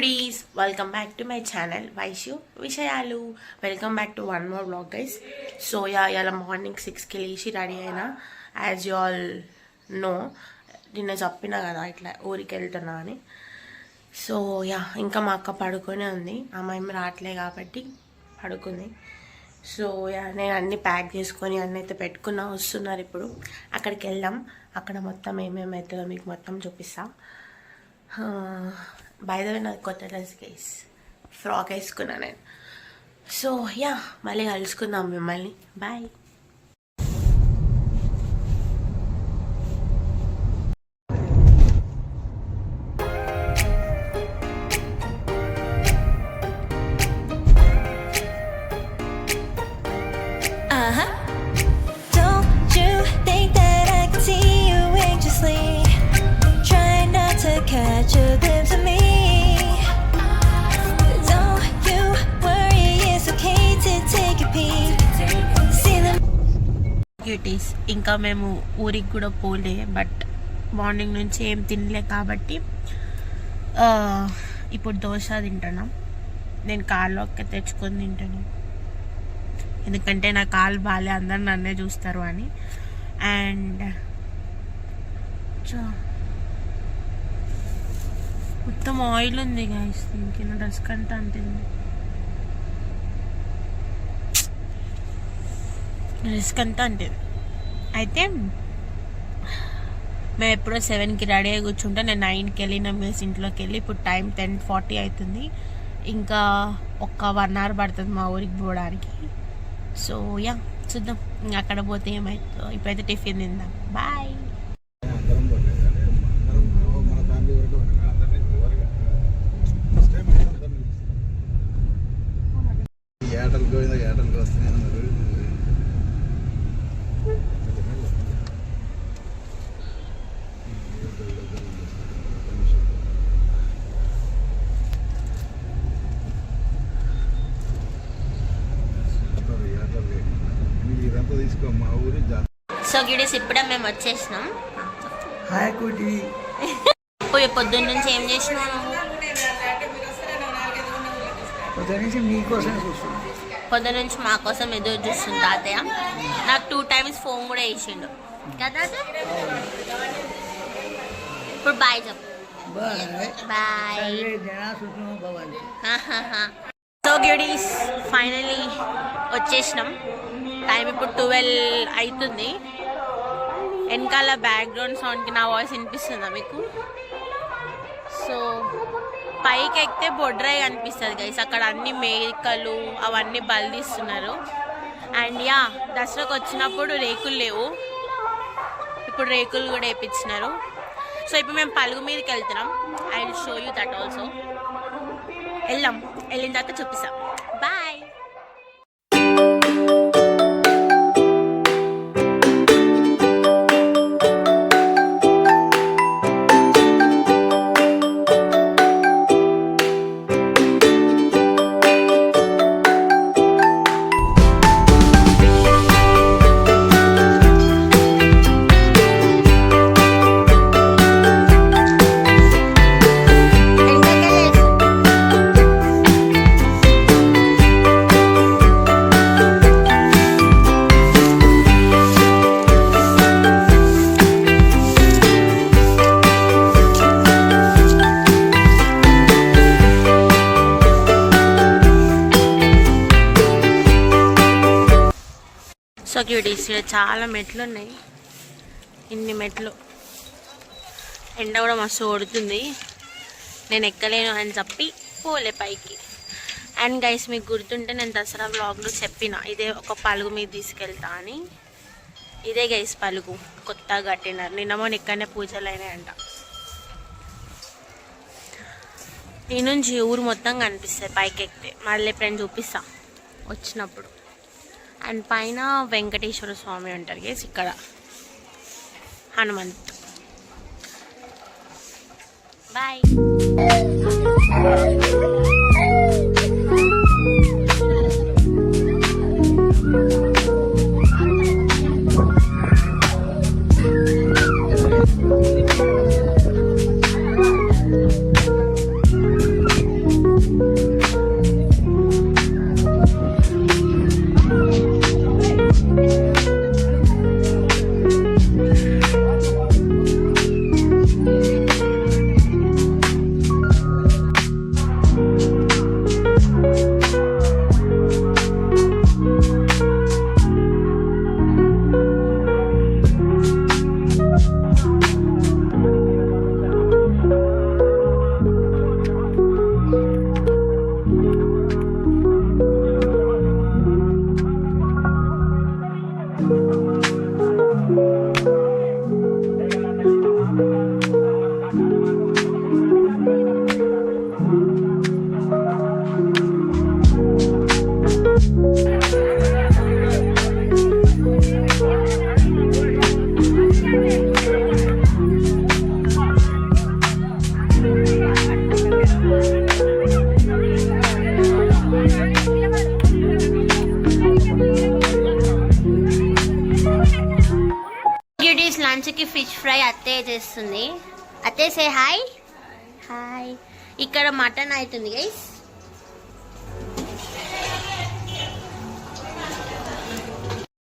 Cuties welcome back to my channel Vaishu విషయాలు welcome back to one more blog guys so yeah ఇలా morning సిక్స్కి లేచి ready అయినా. As you all know నిన్న చెప్పిన కదా ఇట్లా ఊరికి వెళ్తున్నా అని. సో యా ఇంకా మా అక్క పడుకొని ఉంది. అమ్మాయి రావట్లే కాబట్టి పడుకుంది. సో యా నేను అన్ని ప్యాక్ చేసుకొని అన్నీ అయితే పెట్టుకున్నా వస్తున్నారు ఇప్పుడు. అక్కడికి వెళ్దాం. అక్కడ మొత్తం ఏమేమి అవుతుందో మీకు మొత్తం చూపిస్తా. Ah, బై ద వే నాది కొత్త డ్రెస్ గైస్ ఫ్రాక్ వేసుకున్నాను నేను సో యా మళ్ళీ కలుసుకుందాం మిమ్మల్ని బాయ్ క్యూటీస్ ఇంకా మేము ఊరికి కూడా పోలే బట్ మార్నింగ్ నుంచి ఏం తినలే కాబట్టి ఇప్పుడు దోశ తింటున్నాం. నేను కాళ్ళకి తెచ్చుకొని తింటాను ఎందుకంటే నా కాలు బాగాలే అందరు నన్నే చూస్తారు అని. అండ్ మొత్తం ఆయిల్ ఉంది గాయస్ దీనికి నా డ్రెస్ కంటే అంటుంది. రిస్క్ అంతా అంటే అయితే మేము ఎప్పుడో సెవెన్కి రెడీ అయ్యి కూర్చుంటే నేను నైన్కి వెళ్ళిన మీల్స్ ఇంట్లోకి వెళ్ళి ఇప్పుడు టైం టెన్ ఫార్టీ అవుతుంది. ఇంకా ఒక్క వన్ అవర్ పడుతుంది మా ఊరికి పోవడానికి. సో యా చూద్దాం. ఇంకా అక్కడ పోతే ఏమవుతుందో ఇప్పుడైతే టిఫిన్ తిందాం. బాయ్ అందరం పోలేదు అందరం మన ఫ్యామిలీ వరకు అందరినీ ఎవరుగా ఫస్ట్ టైం అందరం ఏటలు గోవింద ఏటలు వస్తున్నాయి అన్నారు ఇదంతా తీసుకో మా ఊరి సో గిడీస్ ఇప్పుడే మేము వచ్చేసినాం. హాయ్ కుటి పోయి పొద్దున్న నుంచి ఏం చేసినాను పొద్దు నుంచి మీకోసం చూస్తున్నాను పొద్దున్న నుంచి మా కోసం ఎదురు చూస్తుంది తాతయ్య. నాకు టూ టైమ్స్ ఫోన్ కూడా వేసిండు. కదా ఇప్పుడు బాయ్ చెప్పు. బాయ్ సో గ్యూడీస్ ఫైనలీ వచ్చేసినాం. టైం ఇప్పుడు ట్వెల్వ్ అవుతుంది వెనకాల బ్యాక్గ్రౌండ్ సౌండ్కి నా వాయిస్ వినిపిస్తుందా మీకు? సో పైకి ఎక్కితే బొడ్రాయి అనిపిస్తుంది గైస్ అక్కడ అన్ని మేకలు అవన్నీ బలిదిస్తున్నారు అండ్ యా దసరాకు వచ్చినప్పుడు రేకులు లేవు. ఇప్పుడు రేకులు కూడా వేయించినారు సో ఇప్పుడు మేము పలుగు మీదకి వెళ్తున్నాం. I will show you that also వెళ్దాం. వెళ్ళిన తర్వాత చూపిస్తాం. ఇక్కడ చాలా మెట్లు ఉన్నాయి. ఇన్ని మెట్లు. ఎండ కూడా మస్తు కొడుతుంది. నేను ఎక్కలేను అని చెప్పి పోలే పైకి. అండ్ గైస్ మీకు గుర్తుంటే నేను దసరా బ్లాగ్లో చెప్పిన ఇదే ఒక పలుగు మీద తీసుకెళ్తా అని. ఇదే గైస్ పలుగు కొత్తగా కట్టినారు. నిన్నమో ఇక్కడనే పూజలు అయినాయంట. నేను నుంచి ఊరు మొత్తం కనిపిస్తుంది పైకి ఎక్కితే మళ్ళీ ఎప్పుడైనా చూపిస్తా. వచ్చినప్పుడు. అండ్ పైన వెంకటేశ్వర స్వామి ఉంటారు గేస్ ఇక్కడ. హనుమంత్. బాయ్ ఇక్కడ మటన్ అవుతుంది గైస్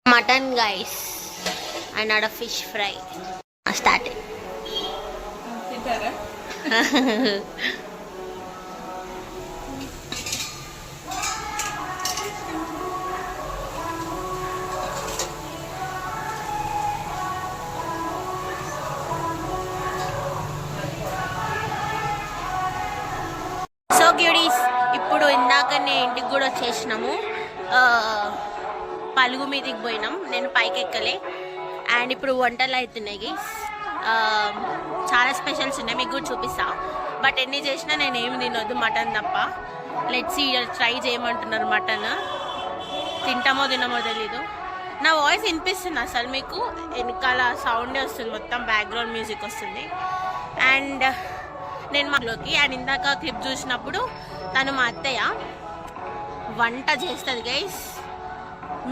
మటన్ గైస్ అండ్ ఆడ ఫిష్ ఫ్రై స్టార్ట్ ఇందాకనే ఇంటికి కూడా వచ్చేసినాము. పలుగు మీదకి పోయినాం. నేను పైకి ఎక్కలే అండ్ ఇప్పుడు వంటలు అవుతున్నాయి చాలా స్పెషల్స్ ఉన్నాయి. మీకు కూడా చూపిస్తా. బట్ ఎన్ని చేసినా నేను ఏమి తినొద్దు మటన్ తప్ప. లెట్స్ ట్రై చేయమంటున్నారు మటన్. తింటామో తినమో తెలీదు. నా వాయిస్ వినిపిస్తుంది అసలు మీకు? వెనకాల సౌండే వస్తుంది. మొత్తం బ్యాక్గ్రౌండ్ మ్యూజిక్ వస్తుంది. అండ్ నేను మాలోకి అండ్ ఇందాక క్లిప్ చూసినప్పుడు తను మా అత్తయ్య. వంట చేస్తుంది గైస్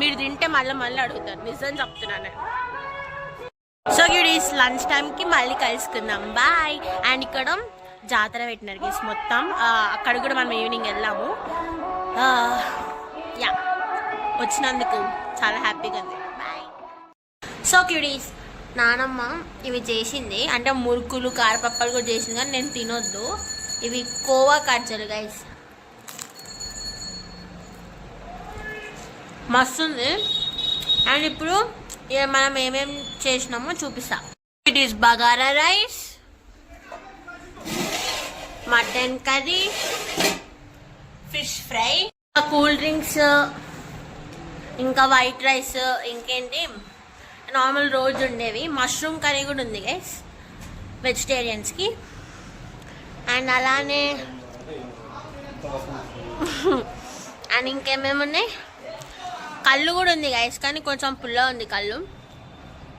మీరు తింటే మళ్ళీ మళ్ళీ అడుగుతారు. నిజం చెప్తున్నాను. నేను సో ఈస్ లంచ్ టైంకి మళ్ళీ కలుసుకుందాం. బాయ్ అండ్ ఇక్కడ జాతర పెట్టినారు గైస్ మొత్తం. అక్కడ కూడా మనం ఈవినింగ్ వెళ్ళాము. యా వచ్చినందుకు చాలా హ్యాపీగా ఉంది. బాయ్ సో క్యూడీస్ నానమ్మ ఇవి చేసింది. అంటే మురుకులు కారపప్పలు కూడా చేసింది కానీ నేను తినొద్దు. ఇవి కోవా కజ్జలు గైస్ మస్తుంది అండ్ ఇప్పుడు మనం ఏమేం చేసినామో చూపిస్తా. It is bagara rice mutton curry fish fry cool drinks ఇంకా వైట్ రైస్ ఇంకేంటి? నార్మల్ రోజు ఉండేవి. మష్రూమ్ కర్రీ కూడా ఉంది గైస్ వెజిటేరియన్స్కి అండ్ అలానే అండ్ ఇంకేమేమి ఉన్నాయి? కళ్ళు కూడా ఉంది గైస్ కానీ కొంచెం పుల్ల ఉంది కళ్ళు.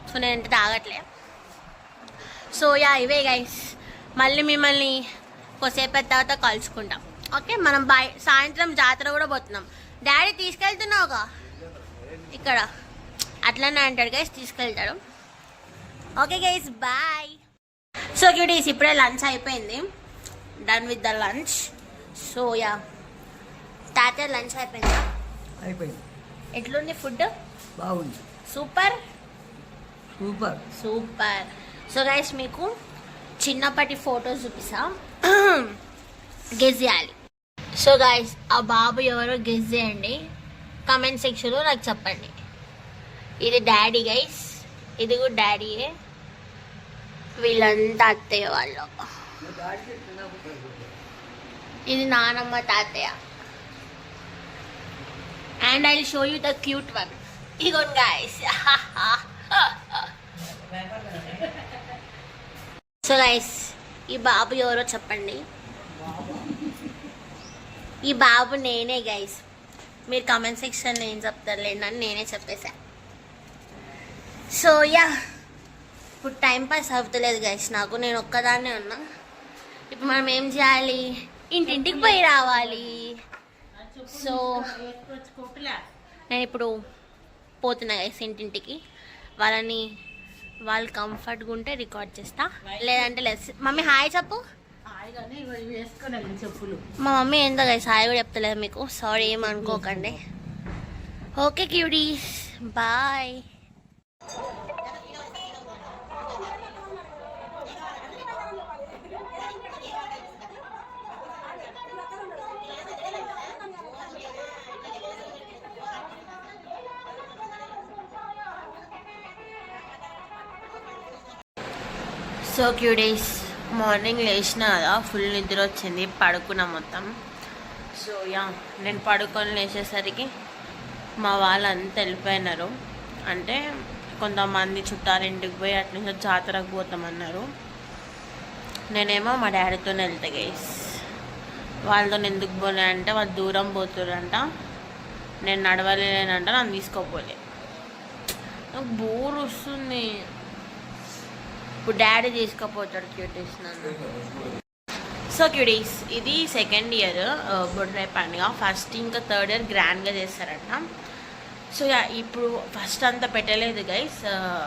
సో నేను అంటే తాగట్లే. సో యా ఇవే గైస్ మళ్ళీ మిమ్మల్ని కొద్దిసేపు తర్వాత కలుసుకుంటాం. ఓకే మనం బాయ్ సాయంత్రం జాతర కూడా పోతున్నాం. డాడీ తీసుకెళ్తున్నావుగా ఇక్కడ. అట్లనే అంటాడు గైస్ తీసుకెళ్తాడు. Okay guys bye so cuties ఇప్పుడే లంచ్ అయిపోయింది. Done with the lunch so yeah. తాతయ్య లంచ్ అయిపోయిందా? అయిపోయింది. ఎట్లుంది ఫుడ్? బాగుంది. Super? Super. Super. So guys మీకు చిన్నప్పటి ఫొటోస్ చూపిస్తా. గెస్ చేయాలి సో గైస్ ఆ బాబు ఎవరో గెస్ చేయండి కామెంట్ సెక్షన్లో నాకు చెప్పండి. ఇది డాడీ గైస్ ఇది కూడా డాడీయే వీళ్ళంతా అత్తయ్య వాళ్ళు. ఇది నానమ్మ తాతయ్య. And I show you the cute one ఇగోన్ guys so guys ఈ బాబు ఎవరో చెప్పండి? ఈ బాబు నేనే గైస్ మీరు కామెంట్ సెక్షన్ ఏం చెప్తారులేండి? అని నేనే చెప్పేశా. సో యా ఇప్పుడు టైం పాస్ అవుతలేదు గైస్ నాకు నేను ఒక్కదాన్నే ఉన్నా. ఇప్పుడు మనం ఏం చేయాలి? ఇంటింటికి పోయి రావాలి. సో నేను ఇప్పుడు పోతున్నా గైస్ ఇంటింటికి. వాళ్ళని వాళ్ళు కంఫర్ట్గా ఉంటే రికార్డ్ చేస్తా. లేదంటే లేదు. మమ్మీ హాయ్ చెప్పు. మా మమ్మీ ఏందో గైస్ హాయ్ కూడా చెప్తలేదు మీకు. సారీ ఏం అనుకోకండి. Okay cuties bye so cuties morning లేచిన కదా ఫుల్ నిద్ర వచ్చింది పడుకున్నా మొత్తం. సో యా నేను పడుకొని లేచేసరికి మా వాళ్ళంతా వెళ్ళిపోయినారు. అంటే కొంతమంది చుట్టాలింటికి పోయి అటు నుంచి జాతరకు పోతామన్నారు. నేనేమో మా డాడీతో వెళ్తా గైస్ వాళ్ళతో ఎందుకు పోలే అంటే వాళ్ళు దూరం పోతుర్రంట. నేను నడవలేనంట నన్ను తీసుకోపోలే. నాకు బోర్ వస్తుంది. ఇప్పుడు డాడీ తీసుకుపోతాడు క్యూటీస్ నన్ను. సో క్యూటీస్ ఇది సెకండ్ ఇయర్ uh, బొడ్రాయి పండుగ. ఫస్ట్ ఇంకా థర్డ్ ఇయర్ గ్రాండ్గా చేస్తారంట. సో యా ఇప్పుడు ఫస్ట్ అంతా పెట్టలేదు గైస్ uh,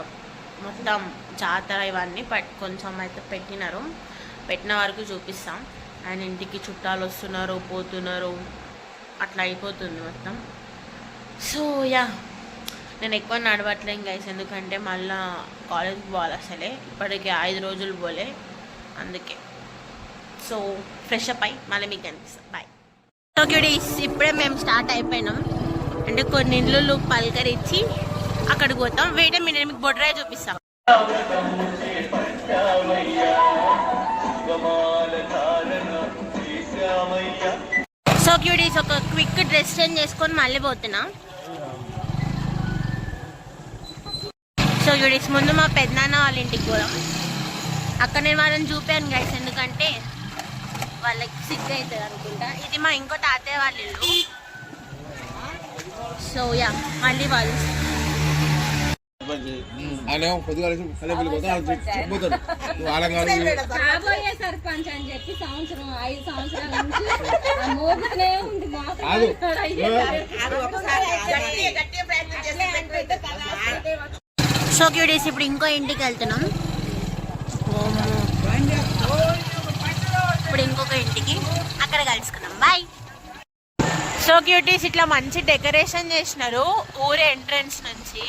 మొత్తం జాతర ఇవన్నీ పట్ కొంచెం అయితే పెట్టినారు. పెట్టిన వరకు చూపిస్తాం. అండ్ ఇంటికి చుట్టాలు వస్తున్నారు పోతున్నారు. అట్లా అయిపోతుంది మొత్తం. సో యా నేను ఎక్కువ నడవట్లేం గైస్ ఎందుకంటే మళ్ళా కాలేజ్కి పోవాలి అసలే. ఇప్పటికి ఐదు రోజులు పోలే. అందుకే. సో ఫ్రెష్ అప్ అయి మళ్ళీ మీకు కనిపిస్తాం. బాయ్ డేస్ ఇప్పుడే మేము స్టార్ట్ అయిపోయినాం. అంటే కొన్ని ఇళ్ళు పలకరించి అక్కడికి పోతాం. వేరే మీరు మీకు బొడ్రాయి చూపిస్తాం. సో క్యూడీస్ ఒక క్విక్ డ్రెస్ చేంజ్ చేసుకొని మళ్ళీ పోతున్నాం. సో క్యూడీస్ ముందు మా పెద్దనాన్న వాళ్ళ ఇంటికి పోదాం. అక్కడ నేను వాళ్ళని చూపాను గైస్ ఎందుకంటే వాళ్ళకి సిక్ అవుతుంది అనుకుంటా. ఇది మా ఇంకో తాతయ్య వాళ్ళ ఇల్లు. సో యా మళ్ళీ వాళ్ళు. ఆయన కాబోయే సర్పంచ్ అని చెప్పి సంవత్సరం ఐదు సంవత్సరాల నుంచి ఆ మోగుతూనే ఉంది మాకు. కాదు సో ఇప్పుడు ఇంకో ఇంటికి వెళ్తున్నాం. ఇప్పుడు ఇంకొక ఇంటికి అక్కడ కలుసుకున్నాం బాయ్ సో క్యూటీస్ ఇట్లా మంచి డెకరేషన్ చేసినారు ఊరి ఎంట్రన్స్ నుంచి.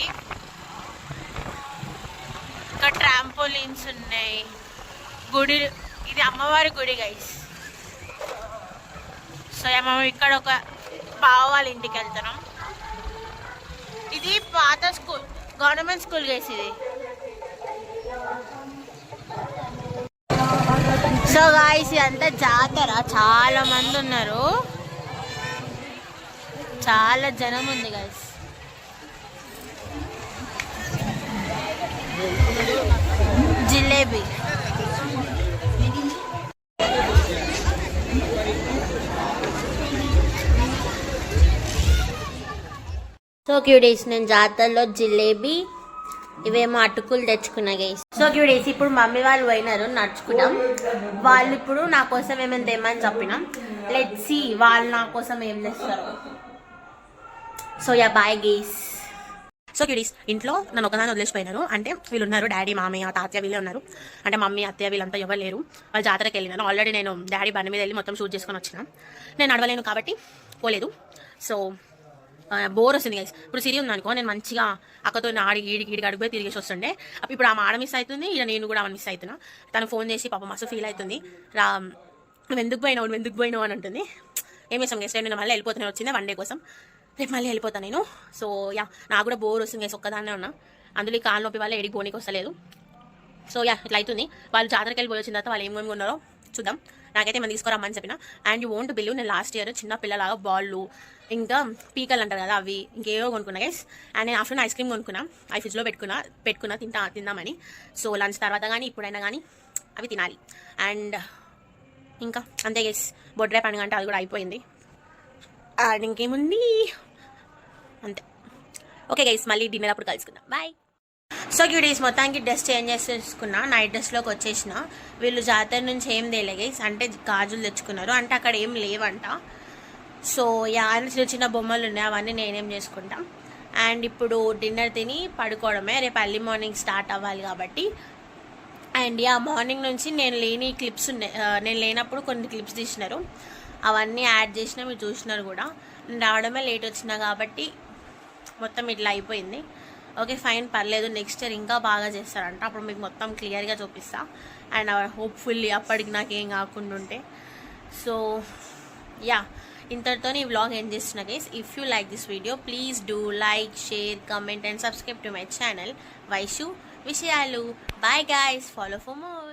ఇంకా ట్రాంపోలిన్స్ ఉన్నాయి. గుడి ఇది అమ్మవారి గుడి గైస్ సో మనం ఇక్కడ ఒక బావ వాళ్ళ ఇంటికి వెళ్తున్నాం. ఇది పాత స్కూల్. గవర్నమెంట్ స్కూల్ గైస్ ఇది సో గాయస్ ఇదంతా జాతర. చాలా మంది ఉన్నారు. చాలా జనం ఉంది గాయస్ జిలేబీ. సో క్యూడేస్ నేను జాతరలో జిలేబీ ఇవేమో అటుకులు తెచ్చుకున్నా గైస్. సో క్యూడేస్ ఇప్పుడు మమ్మీ వాళ్ళు పోయినారు నడుచుకుంటాం వాళ్ళు ఇప్పుడు నా కోసం ఏమైనా తెమ్మని చెప్పినాం. లెట్ సి వాళ్ళు నా కోసం ఏం తెస్తారు. So yeah bye guys so cuties ఇంట్లో నన్ను ఒకదాన్ని వదిలేసిపోయినారు. అంటే వీళ్ళు ఉన్నారు డాడీ మామయ్య తాతయ్య వీళ్ళే ఉన్నారు. అంటే మమ్మీ అత్తయ్య వీళ్ళంతా ఎవరు లేరు. వాళ్ళు జాతరకి వెళ్ళినారు. ఆల్రెడీ నేను డాడీ బండి మీద వెళ్ళి మొత్తం షూట్ చేసుకొని వచ్చిన. నేను నడవలేను కాబట్టి పోలేదు. సో బోర్ వస్తుంది గైస్ ఇప్పుడు సిరి ఉంది అనుకో నేను మంచిగా అక్కతో ఆడి ఈడికి ఈడికి అడిగిపోయి తిరిగేసి వస్తుండే. అప్పుడు ఇప్పుడు ఆమె ఆడ మిస్ అవుతుంది ఇక నేను కూడా ఆమె మిస్ అవుతున్నా. తను ఫోన్ చేసి పాప మస్తు ఫీల్ అవుతుంది. రా నువ్వు ఎందుకు పోయినావు? నువ్వు ఎందుకు పోయినావు? అని అంటుంది. ఏం చేసాం గెస్ట్ నేను మళ్ళీ వెళ్ళిపోతాను. వచ్చింది వన్ డే కోసం. రేపు మళ్ళీ వెళ్ళిపోతాను నేను. సో యా నాకు కూడా బోర్ వస్తుంది గైస్ ఒక్కదాన్నే ఉన్నా. అందులో ఈ కాలు నొప్పి వల్ల ఎడికి పోనీకి వస్తలేదు. సో యా ఇట్లా అవుతుంది. వాళ్ళు జాతరకి వెళ్ళి పోయి వచ్చిన తర్వాత వాళ్ళు ఏమేమి ఉన్నారో చూద్దాం. నాకైతే మనం తీసుకురామని చెప్పిన. అండ్ యూ ఓంట్ బిలీవ్ నేను లాస్ట్ ఇయర్ చిన్న పిల్లలాగా బాళ్ళు ఇంకా పీకలు అంటారు కదా అవి ఇంకేవో కొనుక్కున్నా గైస్ అండ్ నేను ఆఫ్టర్నూన్ ఐస్ క్రీమ్ కొనుక్కున్నా ఐ ఫ్రిడ్జ్లో పెట్టుకున్నా పెట్టుకున్నా తింటా తిందామని. సో లంచ్ తర్వాత కానీ ఇప్పుడైనా కానీ అవి తినాలి. అండ్ ఇంకా అంతే గైస్ బొడ్రే పండుగ అంటే అది కూడా అయిపోయింది. అండ్ ఇంకేముంది? అంతే. ఓకే గైస్ మళ్ళీ డిన్నర్ అప్పుడు కలుసుకుందాం. బాయ్ సో క్యూ డేస్ మొత్తానికి డ్రెస్ చేంజ్ చేసేసుకున్నా. నైట్ డ్రెస్లోకి వచ్చేసిన. వీళ్ళు జాతర నుంచి ఏం తేలే గైస్ అంటే గాజులు తెచ్చుకున్నారు. అంటే అక్కడ ఏం లేవంట. సో యా చిన్న చిన్న బొమ్మలు ఉన్నాయి అవన్నీ నేనేం చేసుకుంటా. అండ్ ఇప్పుడు డిన్నర్ తిని పడుకోవడమే రేపు ఎర్లీ మార్నింగ్ స్టార్ట్ అవ్వాలి కాబట్టి. అండ్ యా మార్నింగ్ నుంచి నేను లేని క్లిప్స్ ఉన్నాయి నేను లేనప్పుడు కొన్ని క్లిప్స్ తీసినారు. అవన్నీ యాడ్ చేసిన మీరు చూసినారు కూడా. రావడమే లేట్ వచ్చినా కాబట్టి మొత్తం ఇట్లా అయిపోయింది. ఓకే ఫైన్ పర్లేదు నెక్స్ట్ ఇయర్ ఇంకా బాగా చేస్తారంట. అప్పుడు మీకు మొత్తం క్లియర్గా చూపిస్తా. అండ్ హోప్ఫుల్లీ అప్పటికి నాకు ఏం కాకుండా ఉంటే. సో యా ఇంతటితో ఈ వ్లాగ్ ఎండ్ చేస్తున్నా guys if you like this video please do like share comment and subscribe to my channel Vaishu విషయాలు bye guys follow for more